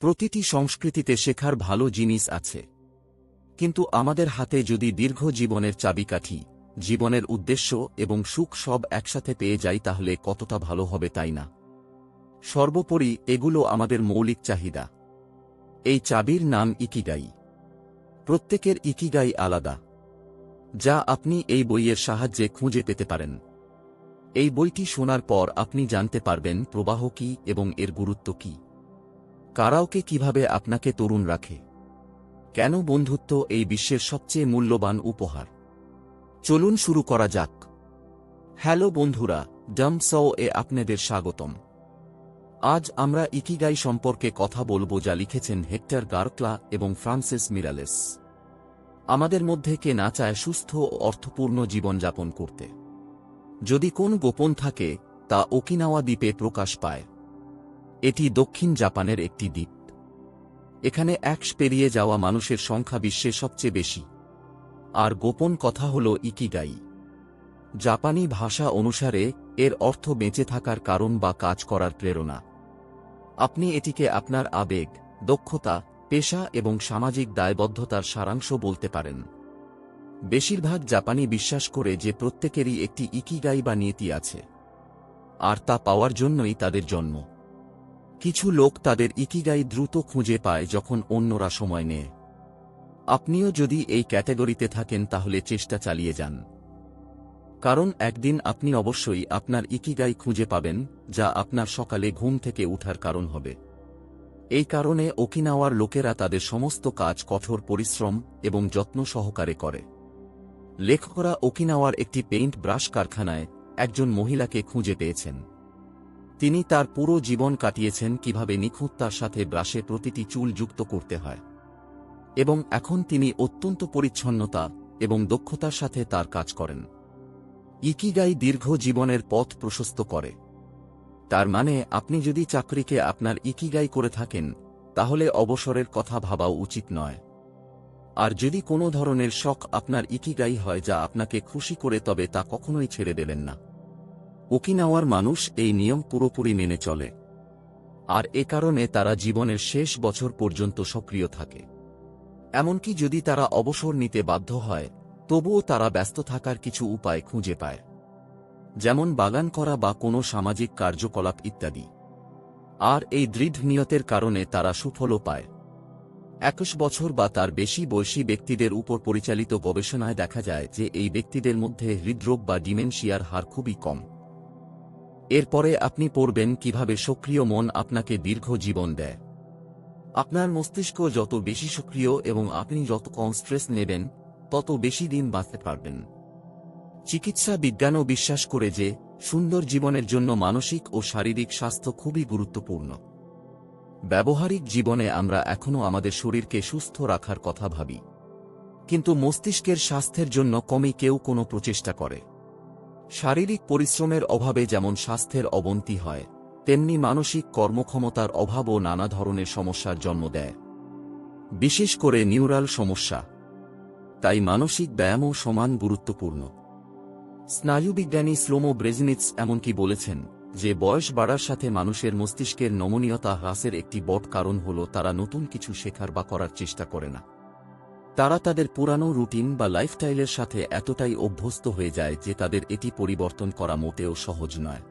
প্রতিটি সংস্কৃতিতে শেখার ভালো জিনিস আছে। কিন্তু আমাদের হাতে যদি দীর্ঘ জীবনের চাবিকাঠি, জীবনের উদ্দেশ্য এবং সুখ সব একসাথে পেয়ে যাই তাহলে কতটা ভালো হবে তাই না? সর্বোপরি এগুলো আমাদের মৌলিক চাহিদা। এই চাবির নাম ইকিগাই। প্রত্যেকের ইকিগাই আলাদা। যা আপনি এই বইয়ের সাহায্যে খুঁজে পেতে পারেন। এই বইটি শোনার পর আপনি জানতে পারবেন প্রবাহ কি এবং এর গুরুত্ব কি। কারাওকে কীভাবে আপনাকে তরুণ রাখে? কেন বন্ধুত্ব এই বিশ্বের সবচেয়ে মূল্যবান উপহার? চলুন শুরু করা যাক। হ্যালো বন্ধুরা ডাম্পসও এ আপনাদের স্বাগতম। আজ আমরা ইকিগাই সম্পর্কে কথা বলব যা লিখেছেন হেক্টর গার্কলা এবং ফ্রান্সিস মিরালেস। আমাদের মধ্যে কে না চায় সুস্থ ও অর্থপূর্ণ জীবনযাপন করতে। যদি কোন গোপন থাকে, তা ওকিনাওয়া দ্বীপে প্রকাশ পায়। এটি দক্ষিণ জাপানের একটি দ্বীপ। এখানে একশ পেরিয়ে যাওয়া মানুষের সংখ্যা বিশ্বে সবচেয়ে বেশি। আর গোপন কথা হল ইকিগাই। জাপানি ভাষা অনুসারে, এর অর্থ বেঁচে থাকার কারণ বা কাজ করার প্রেরণা। আপনি এটিকে আপনার আবেগ, দক্ষতা, পেশা এবং সামাজিক দায়বদ্ধতার সারাংশ বলতে পারেন। বেশিরভাগ জাপানি বিশ্বাস করে যে প্রত্যেকেরই একটি ইকিগাই বা নীতি আছে। আর তা পাওয়ার জন্যই তাদের জন্ম। কিছু লোক তাদের ইকিগাই দ্রুত খুঁজে পায় যখন অন্যরা সময় নেয়। আপনিও যদি এই ক্যাটাগরিতে থাকেন তাহলে চেষ্টা চালিয়ে যান। কারণ একদিন আপনি অবশ্যই আপনার ইকিগাই খুঁজে পাবেন, যা আপনার সকালে ঘুম থেকে উঠার কারণ হবে। এই কারণে ওকিনাওয়ার লোকেরা তাদের সমস্ত কাজ কঠোর পরিশ্রম এবং যত্ন সহকারে করে। লেখকরা ওকিনাওয়ার একটি পেইন্ট ব্রাশ কারখানায় একজন মহিলাকে খুঁজে পেয়েছেন। তিনি তার পুরো জীবন কাটিয়েছেন কীভাবে নিখুঁততার সাথে ব্রাশে প্রতিটি চুল যুক্ত করতে হয়। এবং এখন তিনি অত্যন্ত পরিচ্ছন্নতা এবং দক্ষতার সাথে তার কাজ করেন। ইকিগাই দীর্ঘ জীবনের পথ প্রশস্ত করে। তার মানে আপনি যদি চাকরিকে আপনার ইকিগাই করে থাকেন, তাহলে অবসরের কথা ভাবাও উচিত নয়। আর যদি কোনো ধরনের শখ আপনার ইকিগাই হয় যা আপনাকে খুশি করে, তবে তা কখনোই ছেড়ে দেবেন না। ওকিনাওয়ার মানুষ এই নিয়ম পুরোপুরি মেনে চলে। আর এ কারণে তারা জীবনের শেষ বছর পর্যন্ত সক্রিয় থাকে। এমনকি যদি তারা অবসর নিতে বাধ্য হয়, তবুও তারা ব্যস্ত থাকার কিছু উপায় খুঁজে পায়। যেমন বাগান করা বা কোনো সামাজিক কার্যকলাপ ইত্যাদি। আর এই দৃঢ় নিয়তের কারণে তারা সুফলও পায়। একুশ বছর বা তার বেশি বয়সী ব্যক্তিদের উপর পরিচালিত গবেষণায় দেখা যায় যে এই ব্যক্তিদের মধ্যে হৃদরোগ বা ডিমেনশিয়ার হার খুবই কম। এরপরে আপনি পড়বেন কীভাবে সক্রিয় মন আপনাকে দীর্ঘ জীবন দেয়। আপনার মস্তিষ্ক যত বেশি সক্রিয় এবং আপনি যত কম স্ট্রেস নেবেন, তত বেশি দিন বাঁচতে পারবেন। চিকিৎসা বিজ্ঞানও বিশ্বাস করে যে, সুন্দর জীবনের জন্য মানসিক ও শারীরিক স্বাস্থ্য খুবই গুরুত্বপূর্ণ। ব্যবহারিক জীবনে আমরা এখনও আমাদের শরীরকে সুস্থ রাখার কথা ভাবি। কিন্তু মস্তিষ্কের স্বাস্থ্যের জন্য কমই কেউ কোনো প্রচেষ্টা করে। শারীরিক পরিশ্রমের অভাবে যেমন স্বাস্থ্যের অবনতি হয়, তেমনি মানসিক কর্মক্ষমতার অভাবও নানা ধরনের সমস্যার জন্ম দেয়। বিশেষ করে নিউরাল সমস্যা। তাই মানসিক ব্যায়ামও সমান গুরুত্বপূর্ণ। স্নায়ুবিজ্ঞানী স্লোমো ব্রেজিনিটস এমনকি বলেছেন যে বয়স বাড়ার সাথে মানুষের মস্তিষ্কের নমনীয়তা হ্রাসের একটি বট কারণ হল তারা নতুন কিছু শেখার বা করার চেষ্টা করে না। তারা তাদের পুরানো রুটিন বা লাইফস্টাইলের সাথে এতটাই অভ্যস্ত হয়ে যায় যে তাদের এটি পরিবর্তন করা মোটেও সহজ নয়।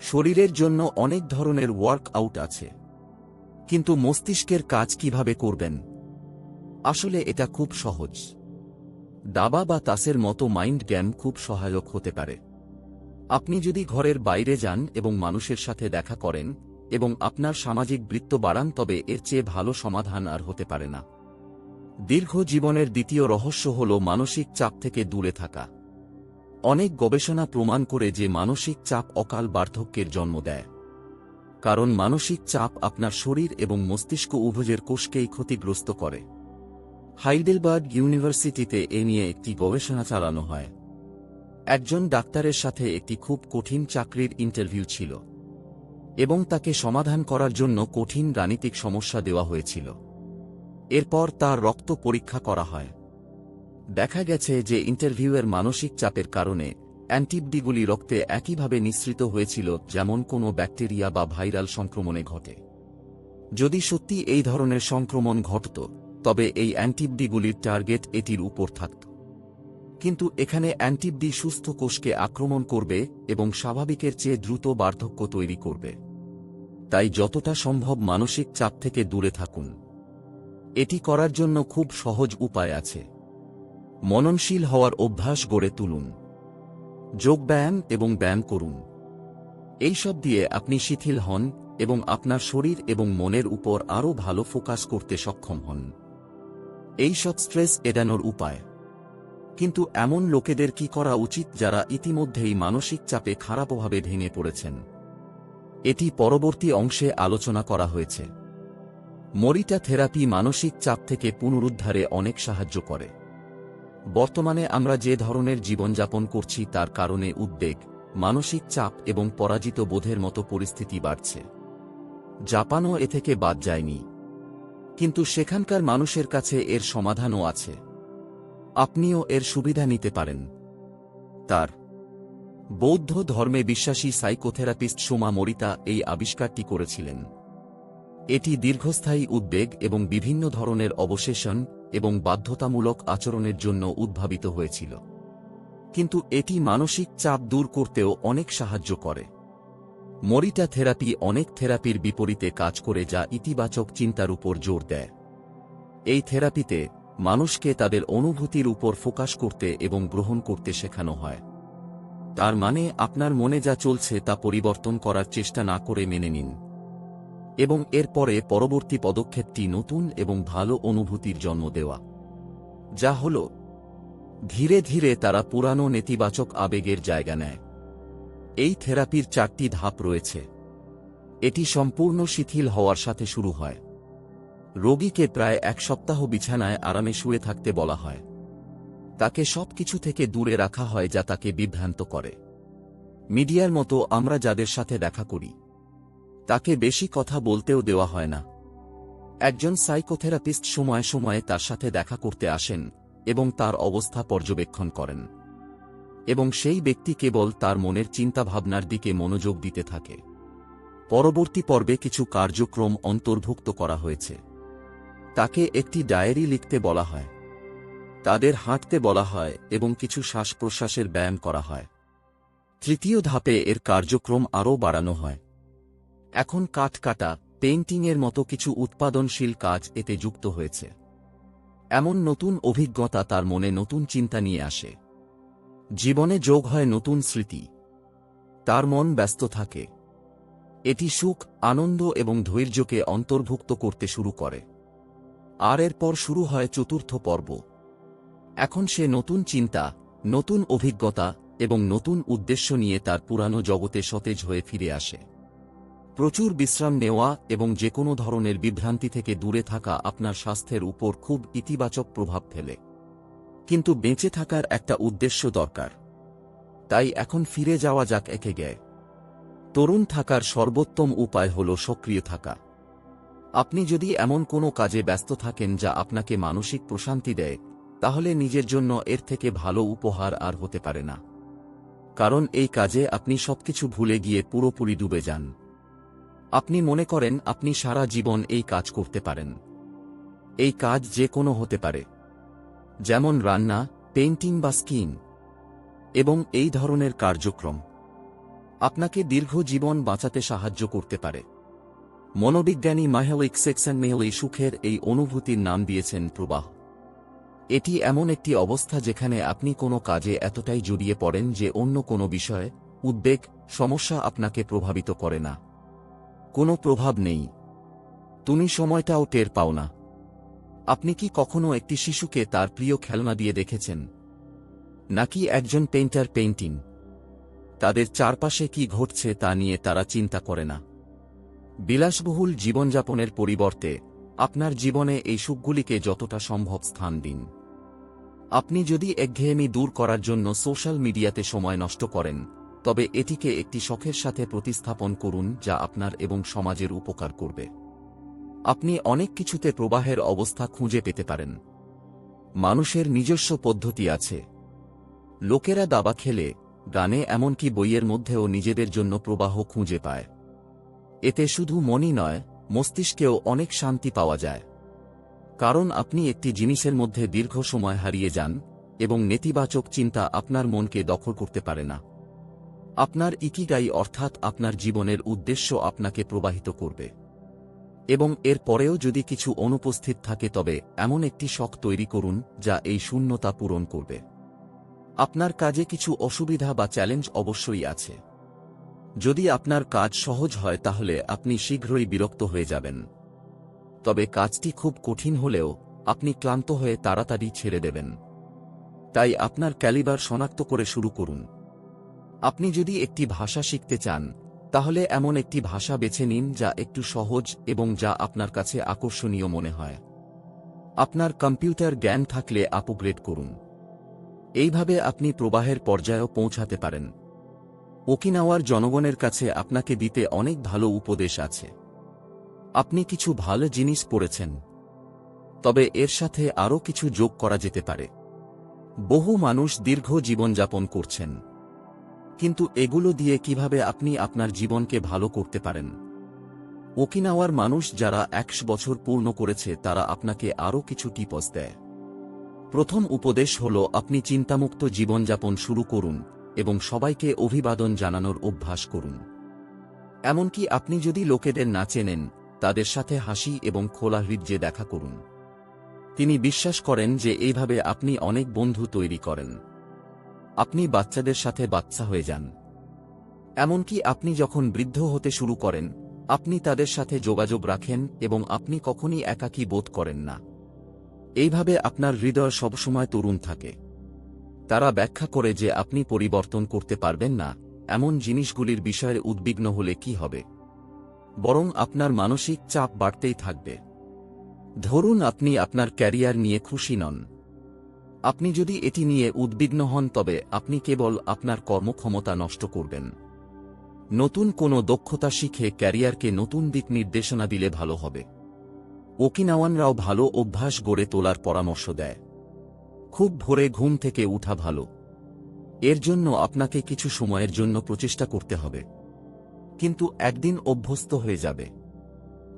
শরীরের জন্য অনেক ধরনের ওয়ার্ক আউট আছে। কিন্তু মস্তিষ্কের কাজ কীভাবে করবেন? আসলে এটা খুব সহজ। দাবা বা তাসের মতো মাইন্ড গেম খুব সহায়ক হতে পারে। আপনি যদি ঘরের বাইরে যান এবং মানুষের সাথে দেখা করেন এবং আপনার সামাজিক বৃত্ত বাড়ান তবে এর চেয়ে ভালো সমাধান আর হতে পারে না। দীর্ঘ জীবনের দ্বিতীয় রহস্য হল মানসিক চাপ থেকে দূরে থাকা। অনেক গবেষণা প্রমাণ করে যে মানসিক চাপ অকাল বার্ধক্যের জন্ম দেয়। কারণ মানসিক চাপ আপনার শরীর এবং মস্তিষ্ক উভয়ের কোষকেই ক্ষতিগ্রস্ত করে। হাইডেলবার্গ ইউনিভার্সিটিতে এ নিয়ে একটি গবেষণা চালানো হয়। একজন ডাক্তারের সাথে একটি খুব কঠিন চাকরির ইন্টারভিউ ছিল। এবং তাকে সমাধান করার জন্য কঠিন গাণিতিক সমস্যা দেওয়া হয়েছিল। এরপর তার রক্ত পরীক্ষা করা হয়। দেখা গেছে যে ইন্টারভিউয়ের মানসিক চাপের কারণে অ্যান্টিবডিগুলি রক্তে একইভাবে নিঃসৃত হয়েছিল যেমন কোনো ব্যাকটেরিয়া বা ভাইরাল সংক্রমণে ঘটে। যদি সত্যি এই ধরনের সংক্রমণ ঘটত, তবে এই অ্যান্টিবডিগুলির টার্গেট এটির উপর থাকত। কিন্তু এখানে অ্যান্টিবডি সুস্থ কোষকে আক্রমণ করবে এবং স্বাভাবিকের চেয়ে দ্রুত বার্ধক্য তৈরি করবে। তাই যতটা সম্ভব মানসিক চাপ থেকে দূরে থাকুন। এটি করার জন্য খুব সহজ উপায় আছে। মননশীল হওয়ার অভ্যাস গড়ে তুলুন। যোগব্যায়াম এবং ব্যায়াম করুন। এইসব দিয়ে আপনি শিথিল হন এবং আপনার শরীর এবং মনের উপর আরও ভালো ফোকাস করতে সক্ষম হন। এইসব স্ট্রেস এড়ানোর উপায়। কিন্তু এমন লোকেদের কি করা উচিত যারা ইতিমধ্যেই মানসিক চাপে খারাপভাবে ভেঙে পড়েছেন? এটি পরবর্তী অংশে আলোচনা করা হয়েছে। মরিটা থেরাপি মানসিক চাপ থেকে পুনরুদ্ধারে অনেক সাহায্য করে। বর্তমানে আমরা যে ধরনের জীবনযাপন করছি তার কারণে উদ্বেগ, মানসিক চাপ এবং পরাজিত বোধের মতো পরিস্থিতি বাড়ছে। জাপানও এ থেকে বাদ যায়নি। কিন্তু সেখানকার মানুষের কাছে এর সমাধানও আছে। আপনিও এর সুবিধা নিতে পারেন। তার বৌদ্ধ ধর্মে বিশ্বাসী সাইকোথেরাপিস্ট সোমা মরিতা এই আবিষ্কারটি করেছিলেন। এটি দীর্ঘস্থায়ী উদ্বেগ এবং বিভিন্ন ধরনের অবশেষণ এবং বাধ্যতামূলক আচরণের জন্য উদ্ভাবিত হয়েছিল। কিন্তু এটি মানসিক চাপ দূর করতেও অনেক সাহায্য করে। মরিটা থেরাপি অনেক থেরাপির বিপরীতে কাজ করে যা ইতিবাচক চিন্তার উপর জোর দেয়। এই থেরাপিতে মানুষকে তাদের অনুভূতির উপর ফোকাস করতে এবং গ্রহণ করতে শেখানো হয়। তার মানে আপনার মনে যা চলছে তা পরিবর্তন করার চেষ্টা না করে মেনে নিন। এবং এরপরে পরবর্তী পদক্ষেপটি নতুন এবং ভালো অনুভূতির জন্ম দেওয়া। যা হল, ধীরে ধীরে তারা পুরানো নেতিবাচক আবেগের জায়গা নেয়। এই থেরাপির চারটি ধাপ রয়েছে। এটি সম্পূর্ণ শিথিল হওয়ার সাথে শুরু হয়। রোগীকে প্রায় এক সপ্তাহ বিছানায় আরামে শুয়ে থাকতে বলা হয়। তাকে সবকিছু থেকে দূরে রাখা হয় যা তাকে বিভ্রান্ত করে। মিডিয়ার মতো আমরা যাদের সাথে দেখা করি তাকে বেশি কথা বলতেও দেওয়া হয় না। একজন সাইকোথেরাপিস্ট সময়ে সময়ে তার সাথে দেখা করতে আসেন এবং তার অবস্থা পর্যবেক্ষণ করেন। এবং সেই ব্যক্তি কেবল তার মনের চিন্তাভাবনার দিকে মনোযোগ দিতে থাকে। পরবর্তী পর্বে কিছু কার্যক্রম অন্তর্ভুক্ত করা হয়েছে। তাকে একটি ডায়েরি লিখতে বলা হয়। তাদের হাঁটতে বলা হয় এবং কিছু শ্বাস প্রশ্বাসের ব্যায়াম করা হয়। তৃতীয় ধাপে এর কার্যক্রম আরও বাড়ানো হয়। এখন কাঠ কাটা পেইন্টিংয়ের মতো কিছু উৎপাদনশীল কাজ এতে যুক্ত হয়েছে। এমন নতুন অভিজ্ঞতা তার মনে নতুন চিন্তা নিয়ে আসে। জীবনে যোগ হয় নতুন স্মৃতি। তার মন ব্যস্ত থাকে। এটি সুখ, আনন্দ এবং ধৈর্যকে অন্তর্ভুক্ত করতে শুরু করে। আর এরপর শুরু হয় চতুর্থ পর্ব। এখন সে নতুন চিন্তা, নতুন অভিজ্ঞতা এবং নতুন উদ্দেশ্য নিয়ে তার পুরানো জগতে সতেজ হয়ে ফিরে আসে। প্রচুর বিশ্রাম নেওয়া এবং যে কোনো ধরনের বিভ্রান্তি থেকে দূরে থাকা আপনার স্বাস্থ্যের উপর খুব ইতিবাচক প্রভাব ফেলে। কিন্তু বেঁচে থাকার একটা উদ্দেশ্য দরকার। তাই এখন ফিরে যাওয়া যাক একে গে। তরুণ থাকার সর্বোত্তম উপায় হল সক্রিয় থাকা। আপনি যদি এমন কোনো কাজে ব্যস্ত থাকেন যা আপনাকে মানসিক প্রশান্তি দেয়, তাহলে নিজের জন্য এর থেকে ভালো উপহার আর হতে পারে না। কারণ এই কাজে আপনি সবকিছু ভুলে গিয়ে পুরোপুরি ডুবে যান। আপনি মনে করেন আপনি সারা জীবন এই কাজ করতে পারেন। এই কাজ যে কোনো হতে পারে। যেমন রান্না, পেইন্টিং বা স্কিং এবং এই ধরনের কার্যক্রম। আপনাকে দীর্ঘ জীবন বাঁচাতে সাহায্য করতে পারে। মনোবিজ্ঞানী মাহেল মাহেলিক সেকশন মেহলি সুখের এই অনুভূতির নাম দিয়েছেন প্রবাহ। এটি এমন একটি অবস্থা যেখানে আপনি কোনো কাজে এতটাই জড়িয়ে পড়েন যে অন্য কোনো বিষয়ে উদ্বেগ, সমস্যা আপনাকে প্রভাবিত করে না। কোনো প্রভাব নেই। তুমি সময়টাও টের পাও না। আপনি কি কখনো একটি শিশুকে তার প্রিয় খেলনা দিয়ে দেখেছেন? নাকি একজন পেইন্টার পেইন্টিং? তাদের চারপাশে কি ঘটছে তা নিয়ে তারা চিন্তা করে না। বিলাসবহুল জীবনযাপনের পরিবর্তে, আপনার জীবনে এই সুখগুলিকে যতটা সম্ভব স্থান দিন। আপনি যদি একঘেয়েমি দূর করার জন্য সোশ্যাল মিডিয়াতে সময় নষ্ট করেন তবে এটিকে একটি শখের সাথে প্রতিস্থাপন করুন যা আপনার এবং সমাজের উপকার করবে। আপনি অনেক কিছুতে প্রবাহের অবস্থা খুঁজে পেতে পারেন। মানুষের নিজস্ব পদ্ধতি আছে। লোকেরা দাবা খেলে, গানে এমনকি বইয়ের মধ্যেও নিজেদের জন্য প্রবাহ খুঁজে পায়। এতে শুধু মনই নয়, মস্তিষ্কেও অনেক শান্তি পাওয়া যায়। কারণ আপনি একটি জিনিসের মধ্যে দীর্ঘ সময় হারিয়ে যান এবং নেতিবাচক চিন্তা আপনার মনকে দখল করতে পারে না। আপনার ইকিগাই অর্থাৎ আপনার জীবনের উদ্দেশ্য আপনাকে প্রবাহিত করবে। এবং এর পরেও যদি কিছু অনুপস্থিত থাকে তবে এমন একটি শখ তৈরি করুন, যা এই শূন্যতা পূরণ করবে। আপনার কাজে কিছু অসুবিধা বা চ্যালেঞ্জ অবশ্যই আছে। যদি আপনার কাজ সহজ হয় তাহলে আপনি শীঘ্রই বিরক্ত হয়ে যাবেন। তবে কাজটি খুব কঠিন হলেও আপনি ক্লান্ত হয়ে তাড়াতাড়ি ছেড়ে দেবেন। তাই আপনার ক্যালিবার শনাক্ত করে শুরু করুন। আপনি যদি একটি ভাষা শিখতে চান, তাহলে এমন একটি ভাষা বেছে নিন যা একটু সহজ এবং যা আপনার কাছে আকর্ষণীয় মনে হয়। আপনার কম্পিউটার জ্ঞান থাকলে আপগ্রেড করুন। এইভাবে আপনি প্রবাহের পর্যায়েও পৌঁছাতে পারেন। ওকিনাওয়ার জনগণের কাছে আপনাকে দিতে অনেক ভালো উপদেশ আছে। আপনি কিছু ভালো জিনিস পড়েছেন। তবে এর সাথে আরও কিছু যোগ করা যেতে পারে। বহু মানুষ দীর্ঘ জীবনযাপন করছেন। কিন্তু এগুলো দিয়ে কীভাবে আপনি আপনার জীবনকে ভালো করতে পারেন? ওকিনাওয়ার মানুষ যারা একশ বছর পূর্ণ করেছে, তারা আপনাকে আরও কিছু টিপস দেয়। প্রথম উপদেশ হল, আপনি চিন্তামুক্ত জীবনযাপন শুরু করুন এবং সবাইকে অভিবাদন জানানোর অভ্যাস করুন। এমনকি আপনি যদি লোকেদের না চেনেন, তাদের সাথে হাসি এবং খোলা হৃদয়ে দেখা করুন। তিনি বিশ্বাস করেন যে এইভাবে আপনি অনেক বন্ধু তৈরি করেন। আপনি বাচ্চাদের সাথে বাচ্চা হয়ে যান। এমনকি আপনি যখন বৃদ্ধ হতে শুরু করেন, আপনি তাদের সাথে যোগাযোগ রাখেন এবং আপনি কখনই একাকী বোধ করেন না। এইভাবে আপনার হৃদয় সবসময় তরুণ থাকে। তারা ব্যাখ্যা করে যে আপনি পরিবর্তন করতে পারবেন না, এমন জিনিসগুলির বিষয়ে উদ্বিগ্ন হলে কি হবে? বরং আপনার মানসিক চাপ বাড়তেই থাকবে। ধরুন আপনি আপনার ক্যারিয়ার নিয়ে খুশি নন। আপনি যদি এটি নিয়ে উদ্বিগ্ন হন, তবে আপনি কেবল আপনার কর্মক্ষমতা নষ্ট করবেন। নতুন কোনো দক্ষতা শিখে ক্যারিয়ারকে নতুন দিক নির্দেশনা দিলে ভালো হবে। ওকিনাওয়ানরাও ভালো অভ্যাস গড়ে তোলার পরামর্শ দেয়। খুব ভোরে ঘুম থেকে উঠা ভালো। এর জন্য আপনাকে কিছু সময়ের জন্য প্রচেষ্টা করতে হবে। কিন্তু একদিন অভ্যস্ত হয়ে যাবে।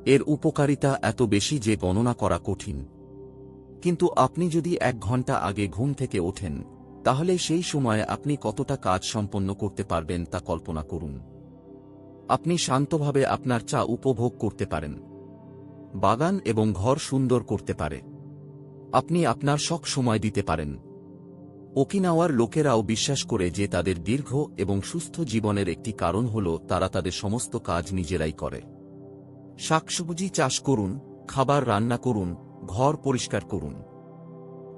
এর উপকারিতা এত বেশি যে গণনা করা কঠিন। কিন্তু আপনি যদি এক ঘণ্টা আগে ঘুম থেকে ওঠেন, তাহলে সেই সময়ে আপনি কতটা কাজ সম্পন্ন করতে পারবেন তা কল্পনা করুন। আপনি শান্তভাবে আপনার চা উপভোগ করতে পারেন। বাগান এবং ঘর সুন্দর করতে পারে। আপনি আপনার শখ সময় দিতে পারেন। ওকিনাওয়ার লোকেরাও বিশ্বাস করে যে তাদের দীর্ঘ এবং সুস্থ জীবনের একটি কারণ হল তারা তাদের সমস্ত কাজ নিজেরাই করে। শাকসবজি চাষ করুন, খাবার রান্না করুন ঘর পরিষ্কার করুন।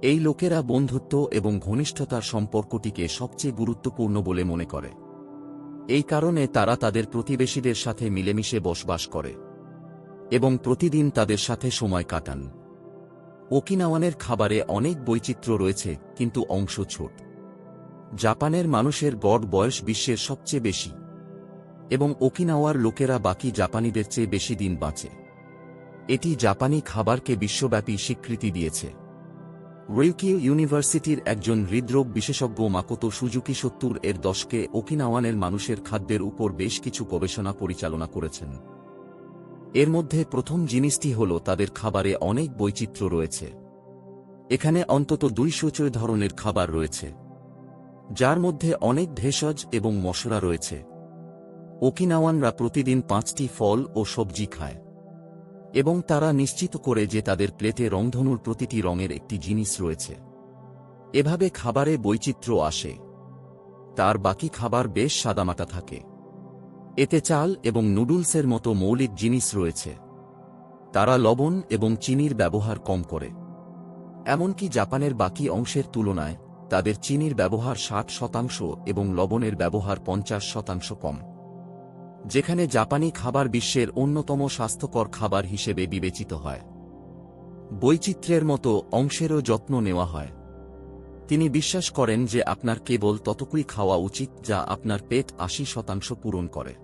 এই লোকেরা বন্ধুত্ব এবং ঘনিষ্ঠতার সম্পর্কটিকে সবচেয়ে গুরুত্বপূর্ণ বলে মনে করে। এই কারণে তারা তাদের প্রতিবেশীদের সাথে মিলেমিশে বসবাস করে এবং প্রতিদিন তাদের সাথে সময় কাটান। ওকিনাওয়ানের খাবারে অনেক বৈচিত্র্য রয়েছে, কিন্তু অংশ ছোট। জাপানের মানুষের গড় বয়স বিশ্বের সবচেয়ে বেশি এবং ওকিনাওয়ার লোকেরা বাকি জাপানিদের চেয়ে বেশি দিন বাঁচে। এটি জাপানি খাবারকে বিশ্বব্যাপী স্বীকৃতি দিয়েছে। রিউকিউ ইউনিভার্সিটির একজন হৃদরোগ বিশেষজ্ঞ মাকোতো সুজুকি সত্তর এর দশকে ওকিনাওয়ানের মানুষের খাদ্যের উপর বেশ কিছু গবেষণা পরিচালনা করেছেন। এর মধ্যে প্রথম জিনিসটি হল তাদের খাবারে অনেক বৈচিত্র্য রয়েছে। এখানে অন্তত দুইশো চয় ধরনের খাবার রয়েছে, যার মধ্যে অনেক ভেষজ এবং মশলা রয়েছে। ওকিনাওয়ানরা প্রতিদিন পাঁচটি ফল ও সবজি খায়। এবং তারা নিশ্চিত করে যে তাদের প্লেটে রংধনুর প্রতিটি রঙের একটি জিনিস রয়েছে। এভাবে খাবারে বৈচিত্র্য আসে। তার বাকি খাবার বেশ সাদামাটা থাকে। এতে চাল এবং নুডলসের মতো মৌলিক জিনিস রয়েছে। তারা লবণ এবং চিনির ব্যবহার কম করে। এমনকি জাপানের বাকি অংশের তুলনায়, তাদের চিনির ব্যবহার ষাট শতাংশ এবং লবণের ব্যবহার পঞ্চাশ শতাংশ কম। যেখানে জাপানি খাবার বিশ্বের অন্যতম স্বাস্থ্যকর খাবার হিসেবে বিবেচিত হয়। বৈচিত্র্যের মতো অংশেরও যত্ন নেওয়া হয়। তিনি বিশ্বাস করেন যে আপনার কেবল ততকুই খাওয়া উচিত যা আপনার পেট আশি শতাংশ পূরণ করে।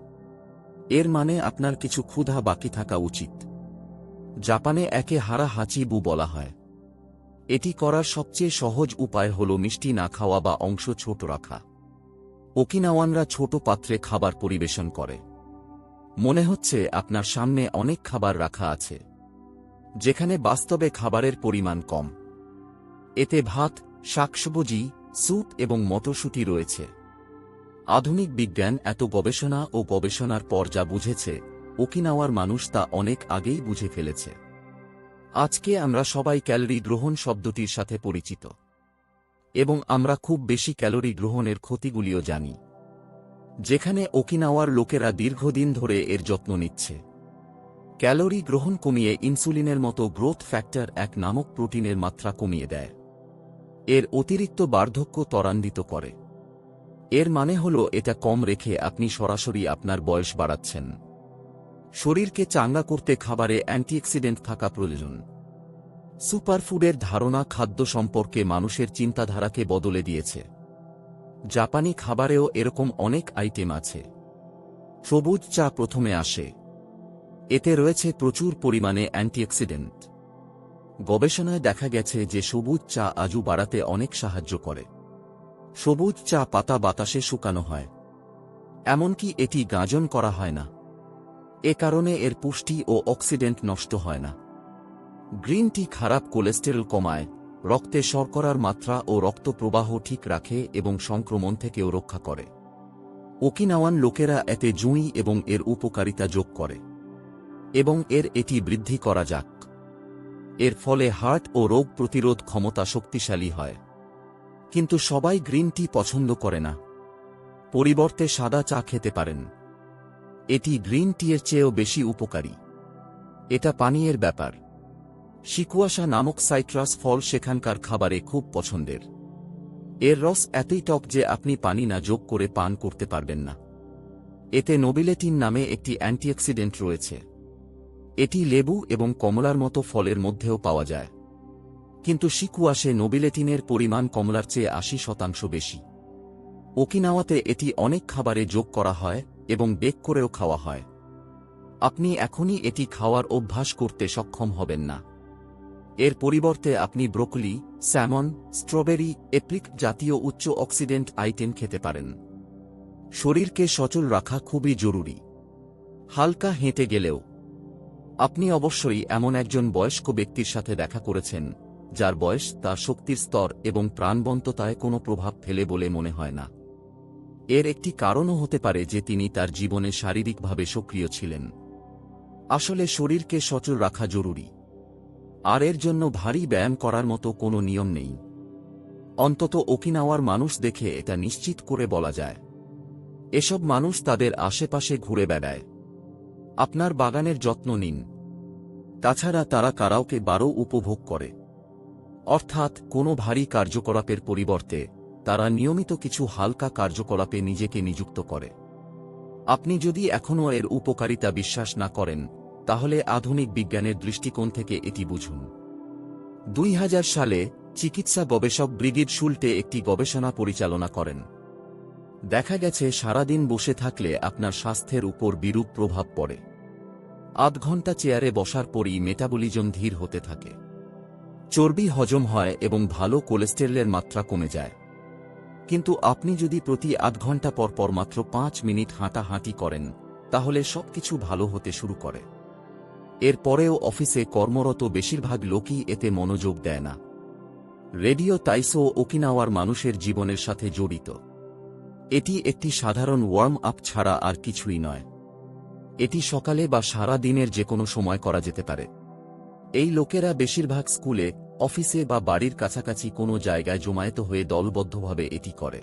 এর মানে আপনার কিছু ক্ষুধা বাকি থাকা উচিত। জাপানে একে হারা হাঁচি বু বলা হয়। এটি করার সবচেয়ে সহজ উপায় হল মিষ্টি না খাওয়া বা অংশ ছোট রাখা। ওকিনাওয়ানরা ছোট পাত্রে খাবার পরিবেশন করে। মনে হচ্ছে আপনার সামনে অনেক খাবার রাখা আছে, যেখানে বাস্তবে খাবারের পরিমাণ কম। এতে ভাত, শাকসবজি, স্যুপ এবং মটরশুঁটি রয়েছে। আধুনিক বিজ্ঞান এত গবেষণা ও গবেষণার পর যা বুঝেছে, ওকিনাওয়ার মানুষ তা অনেক আগেই বুঝে ফেলেছে। আজকে আমরা সবাই ক্যালোরি গ্রহণ শব্দটির সাথে পরিচিত। এবং আমরা খুব বেশি ক্যালোরি গ্রহণের ক্ষতিগুলিও জানি। যেখানে ওকিনাওয়ার লোকেরা দীর্ঘদিন ধরে এর যত্ন নিচ্ছে। ক্যালোরি গ্রহণ কমিয়ে ইনসুলিনের মতো গ্রোথ ফ্যাক্টর এক নামক প্রোটিনের মাত্রা কমিয়ে দেয়। এর অতিরিক্ত বার্ধক্য ত্বরান্বিত করে। এর মানে হল এটা কম রেখে আপনি সরাসরি আপনার বয়স বাড়াচ্ছেন। শরীরকে চাঙ্গা করতে খাবারে অ্যান্টিঅক্সিডেন্ট থাকা প্রয়োজন। সুপারফুডের ধারণা খাদ্য সম্পর্কে মানুষের চিন্তাধারাকে বদলে দিয়েছে। জাপানি খাবারেও এরকম অনেক আইটেম আছে। সবুজ চা প্রথমে আসে। এতে রয়েছে প্রচুর পরিমাণে অ্যান্টিঅক্সিডেন্ট। গবেষণায় দেখা গেছে যে সবুজ চা আজু বাড়াতে অনেক সাহায্য করে। সবুজ চা পাতা বাতাসে শুকানো হয়। এমনকি এটি গাজন করা হয় না। এ কারণে এর পুষ্টি ও অক্সিডেন্ট নষ্ট হয় না। গ্রিন টি খারাপ কোলেস্টেরল কমায়। রক্তে শর্করার মাত্রা ও রক্ত প্রবাহ ঠিক রাখে এবং সংক্রমণ থেকেও রক্ষা করে। ওকিনাওয়ান লোকেরা এতে জুঁই এবং এর উপকারিতা যোগ করে। এবং এর এটি বৃদ্ধি করা যাক। এর ফলে হার্ট ও রোগ প্রতিরোধ ক্ষমতা শক্তিশালী হয়। কিন্তু সবাই গ্রিন টি পছন্দ করে না। পরিবর্তে সাদা চা খেতে পারেন। এটি গ্রিন টি এর চেয়েও বেশি উপকারী। এটা পানীয়ের ব্যাপার। শিকুয়াশা নামক সাইট্রাস ফল সেখানকার খাবারে খুব পছন্দের। এর রস এতই টক যে আপনি পানি না যোগ করে পান করতে পারবেন না। এতে নোবিলেটিন নামে একটি অ্যান্টিঅক্সিডেন্ট রয়েছে। এটি লেবু এবং কমলার মতো ফলের মধ্যেও পাওয়া যায়। কিন্তু শিকুয়াশে নোবিলেটিনের পরিমাণ কমলার চেয়ে আশি শতাংশ বেশি। ওকিনাওয়াতে এটি অনেক খাবারে যোগ করা হয় এবং বেক করেও খাওয়া হয়। আপনি এখনই এটি খাওয়ার অভ্যাস করতে সক্ষম হবেন না। এর পরিবর্তে আপনি ব্রোকলি, স্যামন, স্ট্রবেরি, এপ্রিক জাতীয় উচ্চ অক্সিডেন্ট আইটেম খেতে পারেন। শরীরকে সচল রাখা খুবই জরুরি। হালকা হেঁটে গেলেও। আপনি অবশ্যই এমন একজন বয়স্ক ব্যক্তির সাথে দেখা করেছেন, যার বয়স, তার শক্তির স্তর এবং প্রাণবন্ততায় কোনো প্রভাব ফেলে বলে মনে হয় না। এর একটি কারণও হতে পারে যে তিনি তার জীবনে শারীরিকভাবে সক্রিয় ছিলেন। আসলে শরীরকে সচল রাখা জরুরি। আর এর জন্য ভারী ব্যায়াম করার মতো কোনো নিয়ম নেই। অন্তত ওকিনাওয়ার মানুষ দেখে এটা নিশ্চিত করে বলা যায়। এসব মানুষ তাদের আশেপাশে ঘুরে বেড়ায়। আপনার বাগানের যত্ন নিন। তাছাড়া তারা কারাওকে বারো উপভোগ করে। অর্থাৎ কোনো ভারী কার্যকলাপের পরিবর্তে তারা নিয়মিত কিছু হালকা কার্যকলাপে নিজেকে নিযুক্ত করে। আপনি যদি এখনও এর উপকারিতা বিশ্বাস না করেন তাহলে আধুনিক বিজ্ঞানের দৃষ্টিকোণ থেকে এটি বুঝুন। দুই হাজার সালে, চিকিৎসা গবেষক ব্রিগিড শুল্টে একটি গবেষণা পরিচালনা করেন। দেখা গেছে, সারাদিন বসে থাকলে আপনার স্বাস্থ্যের উপর বিরূপ প্রভাব পড়ে। আধ ঘণ্টা চেয়ারে বসার পরই মেটাবলিজম ধীর হতে থাকে। চর্বি হজম হয় এবং ভালো কোলেস্টেরলের মাত্রা কমে যায়। কিন্তু আপনি যদি প্রতি আধ ঘণ্টা পর পর মাত্র পাঁচ মিনিট হাঁটাহাঁটি করেন, তাহলে সবকিছু ভালো হতে শুরু করে। এর পরেও অফিসে কর্মরত বেশিরভাগ লোকই এতে মনোযোগ দেয় না। রেডিও তাইসো ওকিনাওয়ার মানুষের জীবনের সাথে জড়িত। এটি একটি সাধারণ ওয়ার্ম আপ ছাড়া আর কিছুই নয়। এটি সকালে বা সারা দিনের যে কোনো সময় করা যেতে পারে। এই লোকেরা বেশিরভাগ স্কুলে, অফিসে বা বাড়ির কাছাকাছি কোনো জায়গায় জমায়েত হয়ে দলবদ্ধভাবে এটি করে।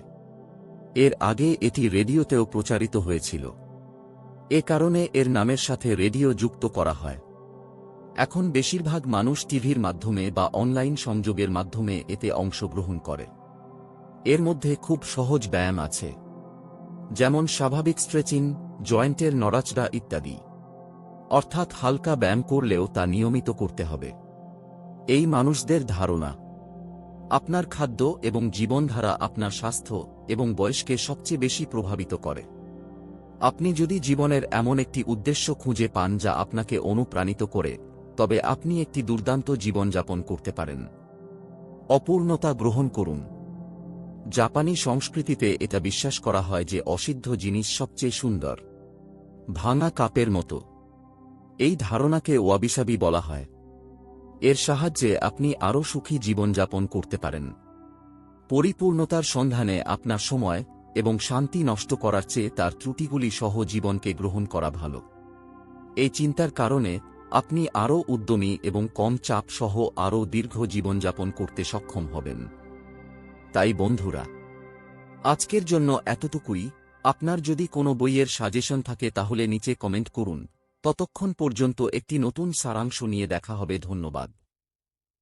এর আগে এটি রেডিওতেও প্রচারিত হয়েছিল। এ কারণে এর নামের সাথে রেডিও যুক্ত করা হয়। এখন বেশিরভাগ মানুষ টিভির মাধ্যমে বা অনলাইন সংযোগের মাধ্যমে এতে অংশগ্রহণ করে। এর মধ্যে খুব সহজ ব্যায়াম আছে। যেমন স্বাভাবিক স্ট্রেচিং, জয়েন্টের নড়াচড়া ইত্যাদি। অর্থাৎ হালকা ব্যায়াম করলেও তা নিয়মিত করতে হবে। এই মানুষদের ধারণা। আপনার খাদ্য এবং জীবনধারা আপনার স্বাস্থ্য এবং বয়সকে সবচেয়ে বেশি প্রভাবিত করে। আপনি যদি জীবনের এমন একটি উদ্দেশ্য খুঁজে পান যা আপনাকে অনুপ্রাণিত করে তবে আপনি একটি দুর্দান্ত জীবনযাপন করতে পারেন। অপূর্ণতা গ্রহণ করুন। জাপানি সংস্কৃতিতে এটা বিশ্বাস করা হয় যে অসিদ্ধ জিনিস সবচেয়ে সুন্দর। ভাঙা কাপের মতো। এই ধারণাকে ওয়াবিসাবি বলা হয়। এর সাহায্যে আপনি আরও সুখী জীবনযাপন করতে পারেন। পরিপূর্ণতার সন্ধানে আপনার সময় এবং শান্তি নষ্ট করার চেয়ে তার ত্রুটিগুলি সহ জীবনকে গ্রহণ করা ভালো। এই চিন্তার কারণে আপনি আরও উদ্যমী এবং কম চাপ সহ আরও দীর্ঘ জীবনযাপন করতে সক্ষম হবেন। তাই বন্ধুরা, আজকের জন্য এতটুকুই। আপনার যদি কোনো বইয়ের সাজেশন থাকে তাহলে নিচে কমেন্ট করুন। ততক্ষণ পর্যন্ত একটি নতুন সারাংশ নিয়ে দেখা হবে। ধন্যবাদ।